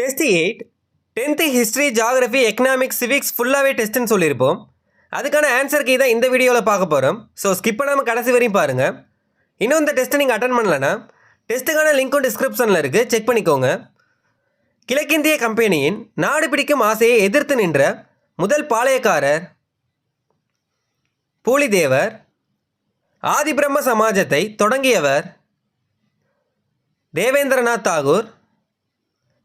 Test eight tenth history geography economics civics ஃபுல்லாகவே டெஸ்ட்டுன்னு சொல்லியிருப்போம். அதுக்கான ஆன்சர் கீ தான் இந்த வீடியோவில் பார்க்க போகிறோம் ஸோ ஸ்கிப் பண்ணாமல் கடைசி வரையும் பாருங்கள் இன்னும் இந்த டெஸ்ட்டை நீங்கள் அட்டன் பண்ணலன்னா டெஸ்ட்டுக்கான லிங்க்கும் டிஸ்கிரிப்ஷனில் இருக்குது செக் பண்ணிக்கோங்க. கிழக்கிந்திய கம்பெனியின் நாடு பிடிக்கும் ஆசையை எதிர்த்து நின்ற முதல் பாளையக்காரர் பூலிதேவர் ஆதிபிரம்ம சமாஜத்தை தொடங்கியவர் தேவேந்திரநாத் தாகூர்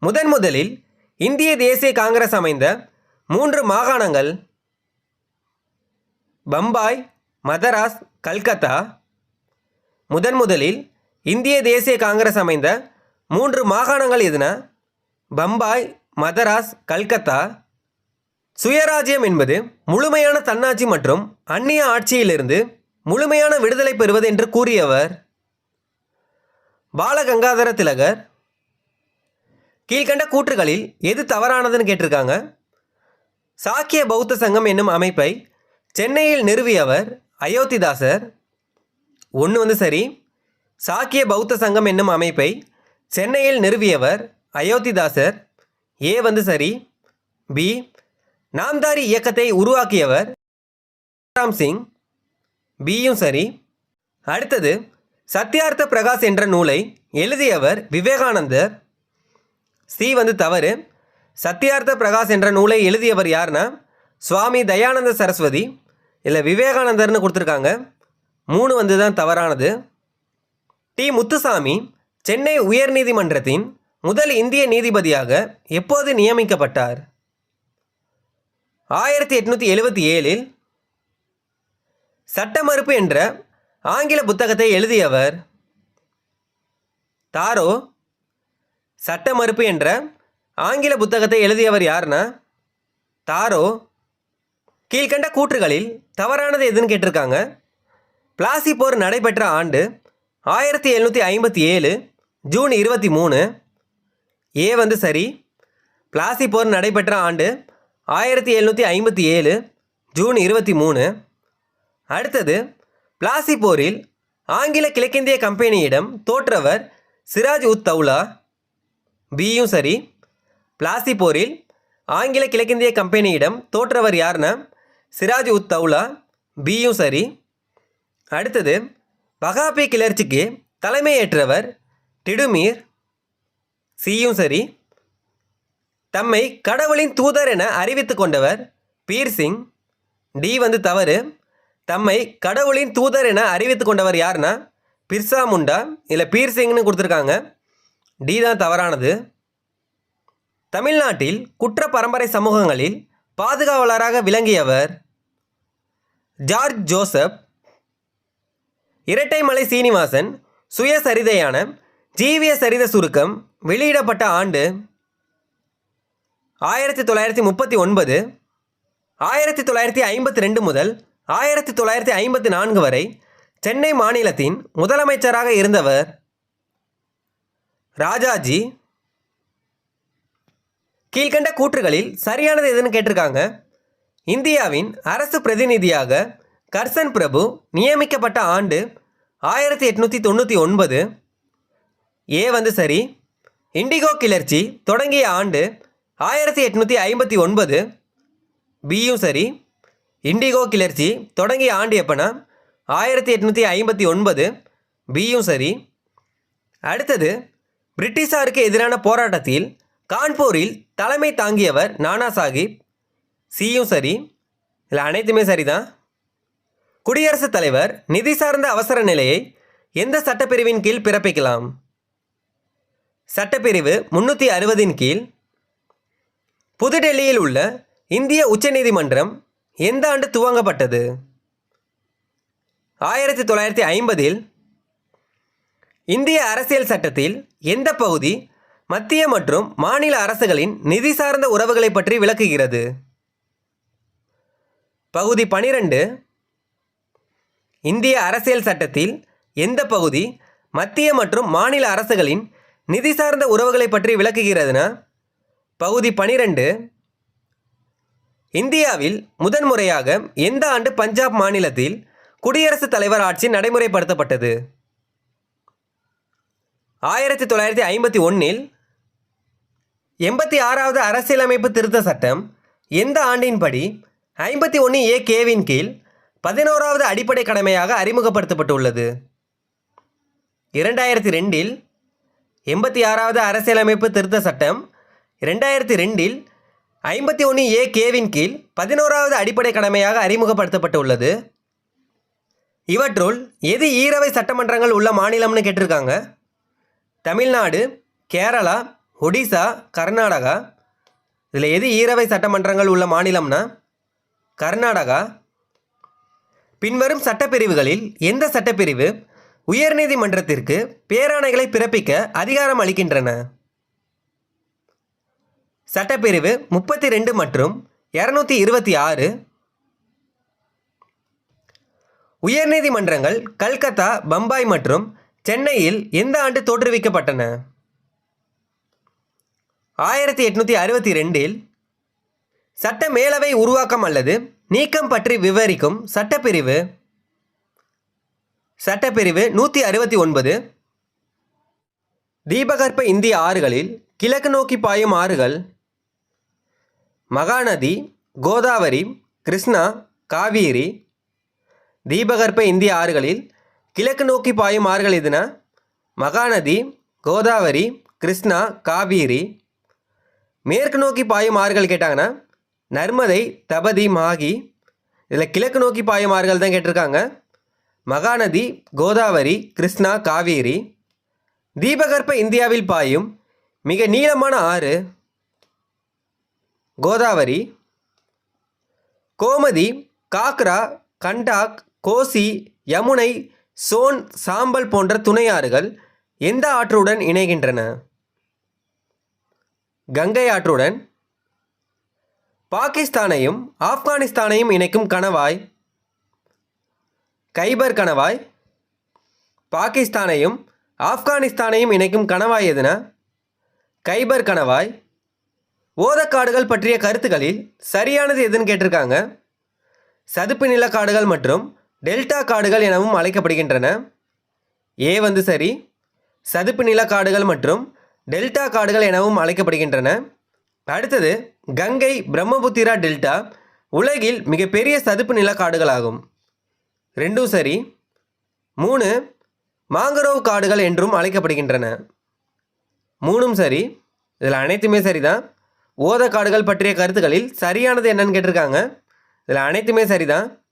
முதன் முதலில் இந்திய தேசிய காங்கிரஸ் அமைந்த மூன்று மாகாணங்கள் பம்பாய் மதராஸ் கல்கத்தா. முதன் முதலில் இந்திய தேசிய காங்கிரஸ் அமைந்த மூன்று மாகாணங்கள் எதுனா? பம்பாய் மதராஸ் கல்கத்தா. சுயராஜ்யம் என்பது முழுமையான தன்னாட்சி மற்றும் அந்நிய ஆட்சியிலிருந்து முழுமையான விடுதலை பெறுவது என்று கூறியவர் பாலகங்காதர திலகர். கீழ்கண்ட கூற்றுகளில் எது தவறானதுன்னு கேட்டிருக்காங்க. சாக்கிய பௌத்த சங்கம் என்னும் அமைப்பை சென்னையில் நிறுவியவர் அயோத்திதாசர். ஒன்று வந்து சரி. சாக்கிய பௌத்த சங்கம் என்னும் அமைப்பை சென்னையில் நிறுவியவர் அயோத்திதாசர். ஏ வந்து சரி. பி. நாம்தாரி இயக்கத்தை உருவாக்கியவர் ராம் சிங். பியும் சரி. அடுத்தது சத்யார்த்த பிரகாஷ் என்ற நூலை எழுதியவர் விவேகானந்தர். சி வந்து தவறு. சத்யார்த்த பிரகாஷ் என்ற நூலை எழுதியவர் யாருன்னா சுவாமி தயானந்த சரஸ்வதி இல்லை விவேகானந்தர்னு கொடுத்துருக்காங்க. மூணு வந்து தான் தவறானது. டி முத்துசாமி சென்னை உயர்நீதிமன்றத்தின் முதல் இந்திய நீதிபதியாக எப்போது நியமிக்கப்பட்டார்? ஆயிரத்தி எட்நூற்றி எழுபத்தி ஏழில் சட்ட மறுப்பு என்ற ஆங்கில புத்தகத்தை எழுதியவர் தாரோ சட்ட மறுப்பு என்ற ஆங்கில புத்தகத்தை எழுதியவர் யாருன்னா? தாரோ. கீழ்கண்ட கூற்றுகளில் தவறானது எதுன்னு கேட்டிருக்காங்க. பிளாசி போர் நடைபெற்ற ஆண்டு ஆயிரத்தி எழுநூற்றி ஐம்பத்தி ஏழு ஜூன் இருபத்தி மூணு. ஏ வந்து சரி. பிளாசி போர் நடைபெற்ற ஆண்டு ஆயிரத்தி எழுநூற்றி ஐம்பத்தி ஏழு ஜூன் இருபத்தி மூணு. அடுத்தது பிளாசி போரில் ஆங்கில கிழக்கிந்திய கம்பெனியிடம் தோற்றவர் சிராஜ் உத் தௌலா. பியும் சரி. பிளாசி போரில் ஆங்கில கிழக்கிந்திய கம்பெனியிடம் தோற்றவர் யாருன்னா சிராஜ் உத் தௌலா. பியும் சரி. அடுத்தது வகாபி கிளர்ச்சிக்கு தலைமையேற்றவர் டிடுமீர். சியும் சரி. தம்மை கடவுளின் தூதர் என அறிவித்து கொண்டவர் பீர் சிங். டி வந்து தவறு. தம்மை கடவுளின் தூதர் என அறிவித்து கொண்டவர் யாருன்னா பிர்சா முண்டா இல்லை பீர் சிங்னு கொடுத்துருக்காங்க. டி தான் தவறானது. தமிழ்நாட்டில் குற்ற பரம்பரை சமூகங்களில் பாதுகாவலராக விளங்கியவர் ஜார்ஜ் ஜோசப் இரட்டைமலை சீனிவாசன் சுயசரிதையான ஜீவிய சரித சுருக்கம் வெளியிடப்பட்ட ஆண்டு ஆயிரத்தி தொள்ளாயிரத்தி முப்பத்தி ஒன்பது ஆயிரத்தி தொள்ளாயிரத்தி ஐம்பத்தி ரெண்டு முதல் ஆயிரத்தி தொள்ளாயிரத்தி ஐம்பத்தி நான்கு வரை சென்னை மாநிலத்தின் முதலமைச்சராக இருந்தவர். ராஜாஜி கீழ்கண்ட கூற்றுகளில் சரியானது எதுன்னு கேட்டிருக்காங்க. இந்தியாவின் அரசு பிரதிநிதியாக கர்சன் பிரபு நியமிக்கப்பட்ட ஆண்டு ஆயிரத்தி எட்நூற்றி தொண்ணூற்றி ஒன்பது. ஏ வந்து சரி இண்டிகோ கிளர்ச்சி தொடங்கிய ஆண்டு ஆயிரத்தி எட்நூற்றி ஐம்பத்தி ஒன்பது. பியும் சரி இண்டிகோ கிளர்ச்சி தொடங்கிய ஆண்டு எப்போனா? ஆயிரத்தி எட்நூற்றி ஐம்பத்தி ஒன்பது. பியும் சரி அடுத்தது பிரிட்டிஷாருக்கு எதிரான போராட்டத்தில் கான்பூரில் தலைமை தாங்கியவர் நானா சாஹிப் சியும் சரி இல்லை அனைத்துமே சரிதான். குடியரசுத் தலைவர் நிதி சார்ந்த அவசர நிலையை எந்த சட்டப்பிரிவின் கீழ் பிறப்பிக்கலாம்? சட்டப்பிரிவு முன்னூற்றி அறுபதின் கீழ். புதுடெல்லியில் உள்ள இந்திய உச்சநீதிமன்றம் எந்த ஆண்டு துவங்கப்பட்டது? ஆயிரத்தி தொள்ளாயிரத்தி ஐம்பதில் இந்திய அரசியல் சட்டத்தில் எந்த பகுதி மத்திய மற்றும் மாநில அரசுகளின் நிதி சார்ந்த உறவுகளை பற்றி விளக்குகிறது? பகுதி பனிரெண்டு. இந்திய அரசியல் சட்டத்தில் எந்த பகுதி மத்திய மற்றும் மாநில அரசுகளின் நிதி சார்ந்த உறவுகளை பற்றி விளக்குகிறதுனா? பகுதி பனிரெண்டு. இந்தியாவில் முதன்முறையாக எந்த ஆண்டு பஞ்சாப் மாநிலத்தில் குடியரசுத் தலைவர் ஆட்சி நடைமுறைப்படுத்தப்பட்டது? ஆயிரத்தி தொள்ளாயிரத்தி ஐம்பத்தி ஒன்றில் எண்பத்தி ஆறாவது அரசியலமைப்பு திருத்த சட்டம் எந்த ஆண்டின்படி ஐம்பத்தி ஒன்று ஏ கேவின் கீழ் பதினோராவது அடிப்படை கடமையாக அறிமுகப்படுத்தப்பட்டுள்ளது? இரண்டாயிரத்தி ரெண்டில் எண்பத்தி ஆறாவது அரசியலமைப்பு திருத்த சட்டம் இரண்டாயிரத்தி ரெண்டில் ஐம்பத்தி ஒன்று ஏ கேவின் கீழ் பதினோராவது அடிப்படை கடமையாக அறிமுகப்படுத்தப்பட்டுள்ளது. இவற்றுள் எது ஈரவை சட்டமன்றங்கள் உள்ள மாநிலம்னு கேட்டிருக்காங்க? தமிழ்நாடு கேரளா ஒடிசா கர்நாடகா. இதில் எது ஈரவை சட்டமன்றங்கள் உள்ள மாநிலம்னா? கர்நாடகா. பின்வரும் சட்டப்பிரிவுகளில் எந்த சட்டப்பிரிவு உயர்நீதிமன்றத்திற்கு பேராணைகளை பிறப்பிக்க அதிகாரம் அளிக்கின்றன? சட்டப்பிரிவு முப்பத்தி ரெண்டு மற்றும் இரநூத்தி இருபத்தி ஆறு. உயர்நீதிமன்றங்கள் கல்கத்தா பம்பாய் மற்றும் சென்னையில் எந்த ஆண்டு தோற்றுவிக்கப்பட்டன? ஆயிரத்தி எட்நூற்றி அறுபத்தி ரெண்டில் சட்ட மேலவை உருவாக்கம் அல்லது நீக்கம் பற்றி விவரிக்கும் சட்டப்பிரிவு. சட்டப்பிரிவு நூற்றி அறுபத்தி ஒன்பது. தீபகற்ப இந்திய ஆறுகளில் கிழக்கு நோக்கி பாயும் ஆறுகள் மகாநதி கோதாவரி கிருஷ்ணா காவேரி. தீபகற்ப இந்திய ஆறுகளில் கிழக்கு நோக்கி பாயும் ஆறுகள் எதுனா? மகாநதி கோதாவரி கிருஷ்ணா காவேரி. மேற்கு நோக்கி பாயும் ஆறுகள் கேட்டாங்கன்னா நர்மதை தபதி மாகி. இதில் கிழக்கு நோக்கி பாயும் ஆறுகள் தான் கேட்டிருக்காங்க. மகாநதி கோதாவரி கிருஷ்ணா காவேரி. தீபகற்ப இந்தியாவில் பாயும் மிக நீளமான ஆறு கோதாவரி கோமதி காக்ரா கண்டாக் கோசி யமுனை சோன் சாம்பல் போன்ற துணை ஆறுகள் எந்த ஆற்றுடன் இணைகின்றன? கங்கை ஆற்றுடன். பாகிஸ்தானையும் ஆப்கானிஸ்தானையும் இணைக்கும் கணவாய். கைபர் கணவாய். பாகிஸ்தானையும் ஆப்கானிஸ்தானையும் இணைக்கும் கணவாய் எதுனா? கைபர் கணவாய். ஓதக்காடுகள் பற்றிய கருத்துக்களில் சரியானது எதுன்னு கேட்டிருக்காங்க. சதுப்பு நிலக்காடுகள் மற்றும் டெல்டா காடுகள் எனவும் அழைக்கப்படுகின்றன. ஏ வந்து சரி சதுப்பு நில காடுகள் மற்றும் டெல்டா காடுகள் எனவும் அழைக்கப்படுகின்றன. அடுத்தது கங்கை பிரம்மபுத்திரா டெல்டா உலகில் மிகப்பெரிய சதுப்பு நில காடுகளாகும். ரெண்டும் சரி. மூணு மாங்கரோவ் காடுகள் என்றும் அழைக்கப்படுகின்றன. மூணும் சரி. இதில் அனைத்துமே சரிதான். ஓத காடுகள் பற்றிய கருத்துக்களில் சரியானது என்னன்னு கேட்டிருக்காங்க. இதில் அனைத்துமே சரிதான்.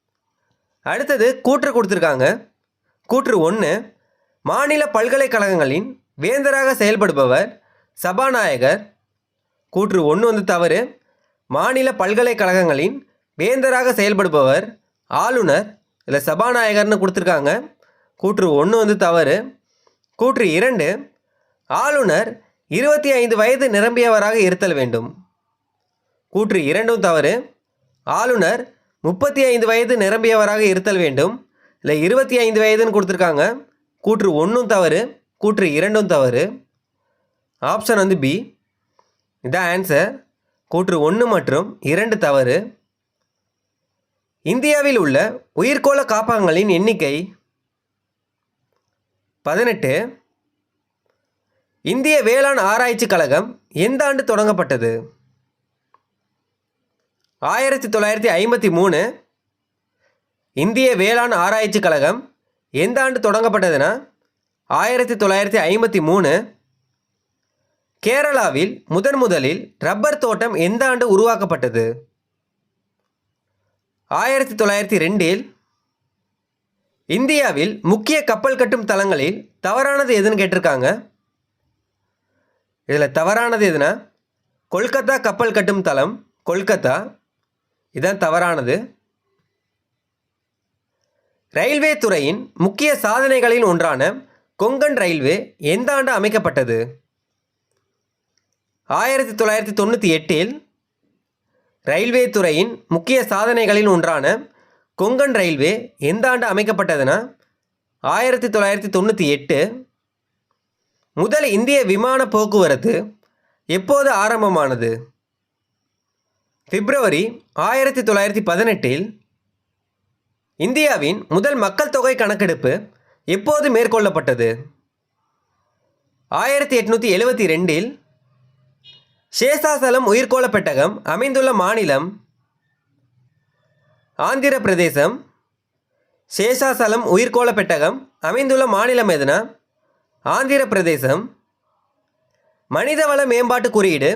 அடுத்தது கூற்று கொடுத்துருக்காங்க. கூற்று ஒன்று மாநில பல்கலைக்கழகங்களின் வேந்தராக செயல்படுபவர் சபாநாயகர். கூற்று ஒன்று வந்து தவறு மாநில பல்கலைக்கழகங்களின் வேந்தராக செயல்படுபவர் ஆளுநர் இல்லை சபாநாயகர்னு கொடுத்துருக்காங்க. கூற்று ஒன்று வந்து தவறு. கூற்று இரண்டு ஆளுநர் இருபத்தி ஐந்து வயது நிரம்பியவராக இருத்தல் வேண்டும். கூற்று இரண்டும் தவறு ஆளுநர் முப்பத்தி ஐந்து வயது நிரம்பியவராக இருத்தல் வேண்டும். இல்லை இருபத்தி ஐந்து வயதுன்னு கொடுத்துருக்காங்க. கூற்று ஒன்றும் தவறு கூற்று இரண்டும் தவறு. ஆப்ஷன் வந்து பி இதான் ஆன்சர் கூற்று ஒன்று மற்றும் இரண்டு தவறு. இந்தியாவில் உள்ள உயிர்கோள காப்பகங்களின் எண்ணிக்கை பதினெட்டு. இந்திய வேளாண் ஆராய்ச்சி கழகம் எந்த ஆண்டு தொடங்கப்பட்டது? ஆயிரத்தி தொள்ளாயிரத்தி ஐம்பத்தி மூணு இந்திய வேளாண் ஆராய்ச்சி கழகம் எந்த ஆண்டு தொடங்கப்பட்டதுன்னா ஆயிரத்தி தொள்ளாயிரத்தி ஐம்பத்தி மூணு கேரளாவில் முதன் முதலில் ரப்பர் தோட்டம் எந்த ஆண்டு உருவாக்கப்பட்டது? ஆயிரத்தி தொள்ளாயிரத்தி ரெண்டில் இந்தியாவில் முக்கிய கப்பல் கட்டும் தளங்களில் தவறானது எதுன்னு கேட்டிருக்காங்க. இதில் தவறானது எதுனா கொல்கத்தா கப்பல் கட்டும் தளம் கொல்கத்தா இதுதான் தவறானது. ரயில்வே துறையின் முக்கிய சாதனைகளில் ஒன்றான கொங்கன் ரயில்வே எந்த ஆண்டு அமைக்கப்பட்டது? ஆயிரத்தி தொள்ளாயிரத்தி தொண்ணூற்றி எட்டில் ரயில்வே துறையின் முக்கிய சாதனைகளில் ஒன்றான கொங்கன் ரயில்வே எந்த ஆண்டு அமைக்கப்பட்டதுன்னா ஆயிரத்தி தொள்ளாயிரத்தி தொண்ணூற்றி எட்டு. முதல் இந்திய விமான போக்குவரத்து எப்போது ஆரம்பமானது? பிப்ரவரி ஆயிரத்தி தொள்ளாயிரத்தி பதினெட்டில் இந்தியாவின் முதல் மக்கள் தொகை கணக்கெடுப்பு எப்போது மேற்கொள்ளப்பட்டது? ஆயிரத்தி எட்நூற்றி எழுபத்தி ரெண்டில் சேஷாசலம் உயிர்கோள பெட்டகம் அமைந்துள்ள மாநிலம் ஆந்திர பிரதேசம். சேஷாசலம் உயிர்கோள பெட்டகம் அமைந்துள்ள மாநிலம் எதுனா? ஆந்திர பிரதேசம். மனிதவள மேம்பாட்டு குறியீடு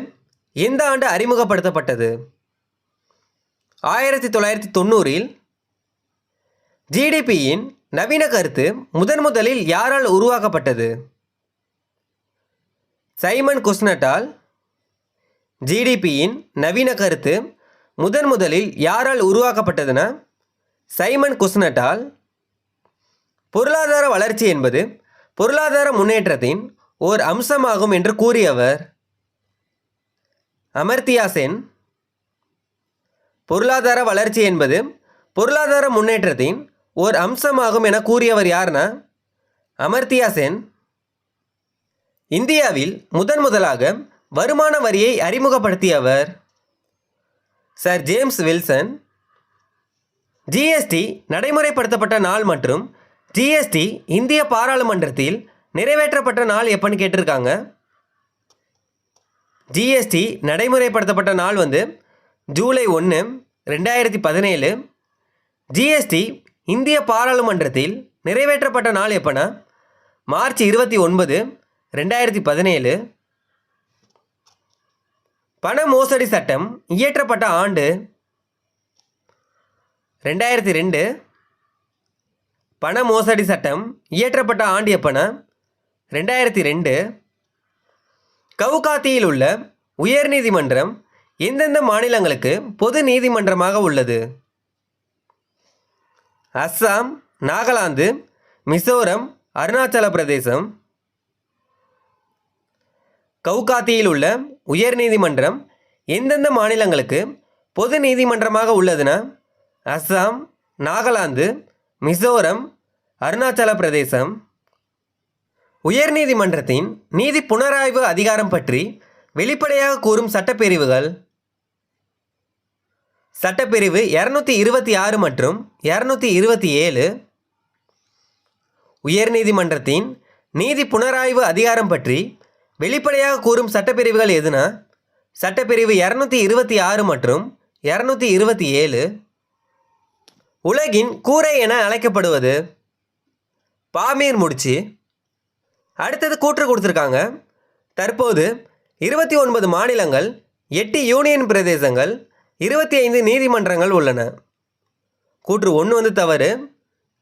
எந்த ஆண்டு அறிமுகப்படுத்தப்பட்டது? ஆயிரத்தி தொள்ளாயிரத்தி தொண்ணூறில் ஜிடிபியின் நவீன கருத்து முதன் முதலில் யாரால் உருவாக்கப்பட்டது? சைமன் குஸ்னட்டால் ஜிடிபியின் நவீன கருத்து முதன் முதலில் யாரால் உருவாக்கப்பட்டதுன்னா சைமன் குஸ்னட்டால் பொருளாதார வளர்ச்சி என்பது பொருளாதார முன்னேற்றத்தின் ஓர் அம்சமாகும் என்று கூறியவர். அமர்த்தியா சென் பொருளாதார வளர்ச்சி என்பது பொருளாதார முன்னேற்றத்தின் ஓர் அம்சமாகும் என கூறியவர் யார்னா அமர்த்தியா சென் இந்தியாவில் முதன் முதலாக வருமான வரியை அறிமுகப்படுத்தியவர் சர் ஜேம்ஸ் வில்சன். ஜிஎஸ்டி நடைமுறைப்படுத்தப்பட்ட நாள் மற்றும் ஜிஎஸ்டி இந்திய பாராளுமன்றத்தில் நிறைவேற்றப்பட்ட நாள் எப்பன்னு கேட்டிருக்காங்க. ஜிஎஸ்டி நடைமுறைப்படுத்தப்பட்ட நாள் வந்து ஜூலை ஒன்று ரெண்டாயிரத்தி பதினேழு. ஜிஎஸ்டி இந்திய பாராளுமன்றத்தில் நிறைவேற்றப்பட்ட நாள் எப்போனா? மார்ச் இருபத்தி ஒன்பது ரெண்டாயிரத்தி பதினேழு. பண மோசடி சட்டம் இயற்றப்பட்ட ஆண்டு ரெண்டாயிரத்தி ரெண்டு. பண மோசடி சட்டம் இயற்றப்பட்ட ஆண்டு எப்போனா? ரெண்டாயிரத்தி ரெண்டு. கவுகாத்தியில் உள்ள உயர்நீதிமன்றம் எந்தெந்த மாநிலங்களுக்கு பொது நீதிமன்றமாக உள்ளது. அஸ்ஸாம் நாகாலாந்து மிசோரம் அருணாச்சல பிரதேசம். கவுகாத்தியில் உள்ள உயர் நீதிமன்றம் எந்தெந்த மாநிலங்களுக்கு பொது நீதிமன்றமாக உள்ளதுன்னா அஸ்ஸாம் நாகாலாந்து மிசோரம் அருணாச்சல பிரதேசம். உயர் நீதிமன்றத்தின் நீதி புனராய்வு அதிகாரம் பற்றி வெளிப்படையாக கூறும் சட்டப்பிரிவுகள் சட்டப்பிரிவு இரநூத்தி இருபத்தி ஆறு மற்றும் இரநூத்தி இருபத்தி ஏழு. உயர்நீதிமன்றத்தின் நீதி புனராய்வு அதிகாரம் பற்றி வெளிப்படையாக கூறும் சட்டப்பிரிவுகள் எதுனா? சட்டப்பிரிவு இரநூத்தி இருபத்தி ஆறு மற்றும் இரநூத்தி இருபத்தி ஏழு. உலகின் கூரை என அழைக்கப்படுவது பாமீர் முடிச்சு. அடுத்தது கூற்று கொடுத்துருக்காங்க. தற்போது இருபத்தி ஒன்பது மாநிலங்கள் எட்டு யூனியன் பிரதேசங்கள் இருபத்தி ஐந்து நீதிமன்றங்கள் உள்ளன. கூற்று ஒன்று வந்து தவறு.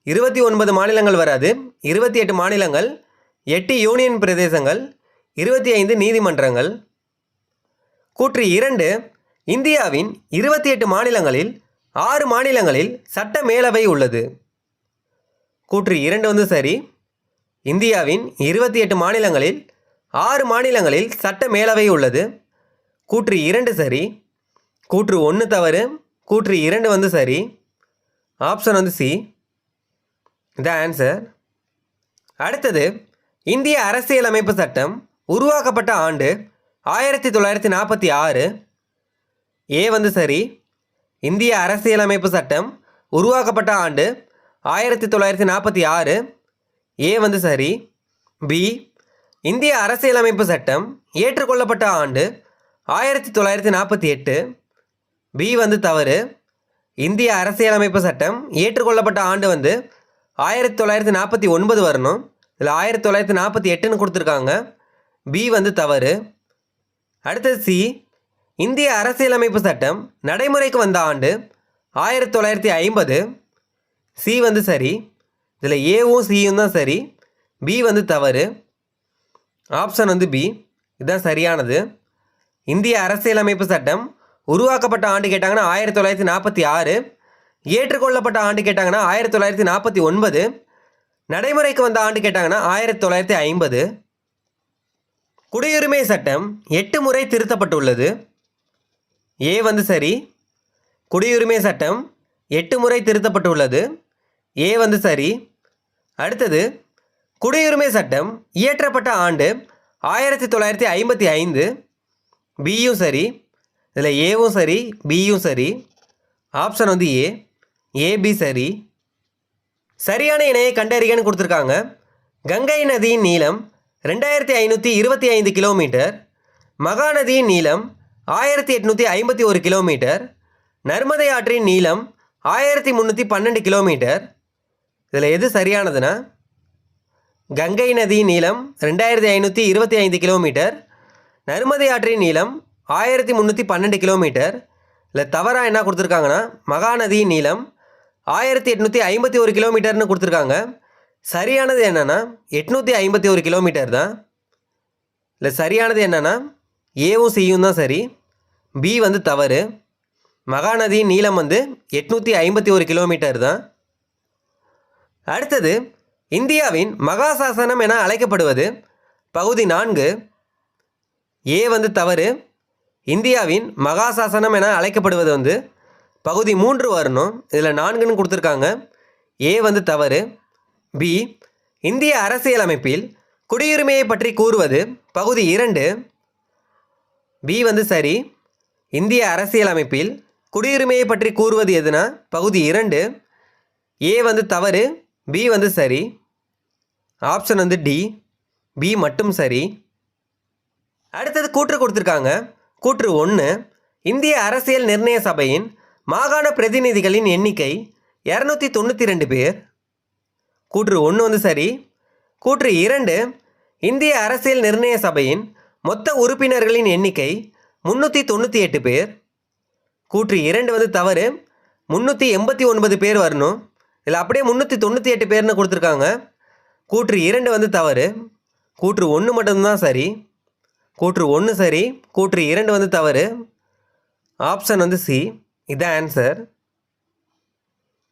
இருபத்தி ஒன்பது மாநிலங்கள் வராது. இருபத்தி எட்டு மாநிலங்கள் எட்டு யூனியன் பிரதேசங்கள் இருபத்தி ஐந்து நீதிமன்றங்கள். கூற்று இரண்டு. இந்தியாவின் இருபத்தி எட்டு மாநிலங்களில் ஆறு மாநிலங்களில் சட்ட மேலவை உள்ளது. கூற்று இரண்டு வந்து சரி. இந்தியாவின் இருபத்தி எட்டு மாநிலங்களில் ஆறு மாநிலங்களில் சட்ட மேலவை உள்ளது. கூற்று இரண்டு சரி. கூற்று ஒன்று தவறு கூற்று இரண்டு வந்து சரி. ஆப்ஷன் வந்து சி த ஆன்சர் அடுத்தது இந்திய அரசியலமைப்பு சட்டம் உருவாக்கப்பட்ட ஆண்டு ஆயிரத்தி தொள்ளாயிரத்தி நாற்பத்தி ஆறு. ஏ வந்து சரி. இந்திய அரசியலமைப்பு சட்டம் உருவாக்கப்பட்ட ஆண்டு ஆயிரத்தி தொள்ளாயிரத்தி நாற்பத்தி ஆறு. ஏ வந்து சரி. பி இந்திய அரசியலமைப்பு சட்டம் ஏற்றுக்கொள்ளப்பட்ட ஆண்டு ஆயிரத்தி தொள்ளாயிரத்தி நாற்பத்தி எட்டு. பி வந்து தவறு. இந்திய அரசியலமைப்பு சட்டம் ஏற்றுக்கொள்ளப்பட்ட ஆண்டு வந்து ஆயிரத்தி தொள்ளாயிரத்தி நாற்பத்தி ஒன்பது வரணும். இதில் ஆயிரத்தி தொள்ளாயிரத்தி நாற்பத்தி எட்டுன்னு கொடுத்துருக்காங்க. பி வந்து தவறு. அடுத்தது சி இந்திய அரசியலமைப்பு சட்டம் நடைமுறைக்கு வந்த ஆண்டு ஆயிரத்தி தொள்ளாயிரத்தி ஐம்பது. சி வந்து சரி. இதில் ஏவும் சியும் தான் சரி. பி வந்து தவறு. ஆப்ஷன் வந்து பி இதுதான் சரியானது. இந்திய அரசியலமைப்பு சட்டம் உருவாக்கப்பட்ட ஆண்டு கேட்டாங்கன்னா ஆயிரத்தி தொள்ளாயிரத்தி நாற்பத்தி ஆறு. ஏற்றுக்கொள்ளப்பட்ட ஆண்டு கேட்டாங்கன்னா ஆயிரத்தி தொள்ளாயிரத்தி நாற்பத்தி ஒன்பது. நடைமுறைக்கு வந்த ஆண்டு கேட்டாங்கன்னா ஆயிரத்தி தொள்ளாயிரத்தி ஐம்பது. குடியுரிமை சட்டம் எட்டு முறை திருத்தப்பட்டுள்ளது. ஏ வந்து சரி. குடியுரிமை சட்டம் எட்டு முறை திருத்தப்பட்டுள்ளது. ஏ வந்து சரி. அடுத்தது குடியுரிமை சட்டம் இயற்றப்பட்ட ஆண்டு ஆயிரத்தி தொள்ளாயிரத்தி ஐம்பத்தி ஐந்து. பியும் சரி. இதில் ஏவும் சரி பியும் சரி ஆப்ஷன் வந்து ஏ ஏபி சரி. சரியான இணையை கண்டறியன்னு கொடுத்துருக்காங்க. கங்கை நதியின் நீளம் ரெண்டாயிரத்தி ஐநூற்றி இருபத்தி ஐந்து கிலோமீட்டர் மகாநதியின் நீளம் ஆயிரத்தி எட்நூற்றி ஐம்பத்தி ஒரு கிலோமீட்டர் நர்மதை ஆற்றின் நீளம் ஆயிரத்தி முந்நூற்றி பன்னெண்டு கிலோமீட்டர் இதில் எது சரியானதுன்னா கங்கை நதியின் நீளம் ரெண்டாயிரத்தி ஐநூற்றி இருபத்தி ஐந்து கிலோமீட்டர் நர்மதை ஆற்றின் நீளம் ஆயிரத்தி முந்நூற்றி பன்னெண்டு கிலோமீட்டர் இல்லை தவறாக என்ன கொடுத்துருக்காங்கன்னா மகாநதியின் நீளம் ஆயிரத்தி எட்நூற்றி ஐம்பத்தி ஒரு கிலோமீட்டர்னு கொடுத்துருக்காங்க. சரியானது என்னென்னா எட்நூற்றி ஐம்பத்தி ஒரு கிலோமீட்டர் தான். இல்லை சரியானது என்னென்னா ஏவும் சியும் தான் சரி. பி வந்து தவறு. மகாநதியின் நீளம் வந்து எட்நூற்றி ஐம்பத்தி ஒரு கிலோமீட்டர் தான். அடுத்தது இந்தியாவின் மகாசாசனம் என அழைக்கப்படுவது பகுதி நான்கு. ஏ வந்து தவறு இந்தியாவின் மகாசாசனம் என அழைக்கப்படுவது வந்து பகுதி மூன்று வரணும். இதில் நான்குன்னு கொடுத்துருக்காங்க. ஏ வந்து தவறு. பி இந்திய அரசியலமைப்பில் குடியுரிமையை பற்றி கூறுவது பகுதி இரண்டு. பி வந்து சரி. இந்திய அரசியலமைப்பில் குடியுரிமையை பற்றி கூறுவது எதுனா பகுதி இரண்டு. ஏ வந்து தவறு. பி வந்து சரி. ஆப்ஷன் வந்து டி. பி மட்டும் சரி. அடுத்தது கூற்று கொடுத்துருக்காங்க. கூற்று ஒன்று இந்திய அரசியல் நிர்ணய சபையின் மாகாண பிரதிநிதிகளின் எண்ணிக்கை இரநூத்தி தொண்ணூற்றி ரெண்டு பேர். கூற்று ஒன்று வந்து சரி. கூற்று இரண்டு இந்திய அரசியல் நிர்ணய சபையின் மொத்த உறுப்பினர்களின் எண்ணிக்கை முந்நூற்றி தொண்ணூற்றி எட்டு பேர். கூற்று இரண்டு வந்து தவறு. முந்நூற்றி எண்பத்தி ஒன்பது பேர் வரணும். இதில் அப்படியே முந்நூற்றி தொண்ணூற்றி எட்டு பேர்னு கொடுத்துருக்காங்க. கூற்று இரண்டு வந்து தவறு. கூற்று ஒன்று மட்டும்தான் சரி. கூற்று ஒன்று சரி கூற்று இரண்டு வந்து தவறு. ஆப்ஷன் வந்து சி இதான் ஆன்சர்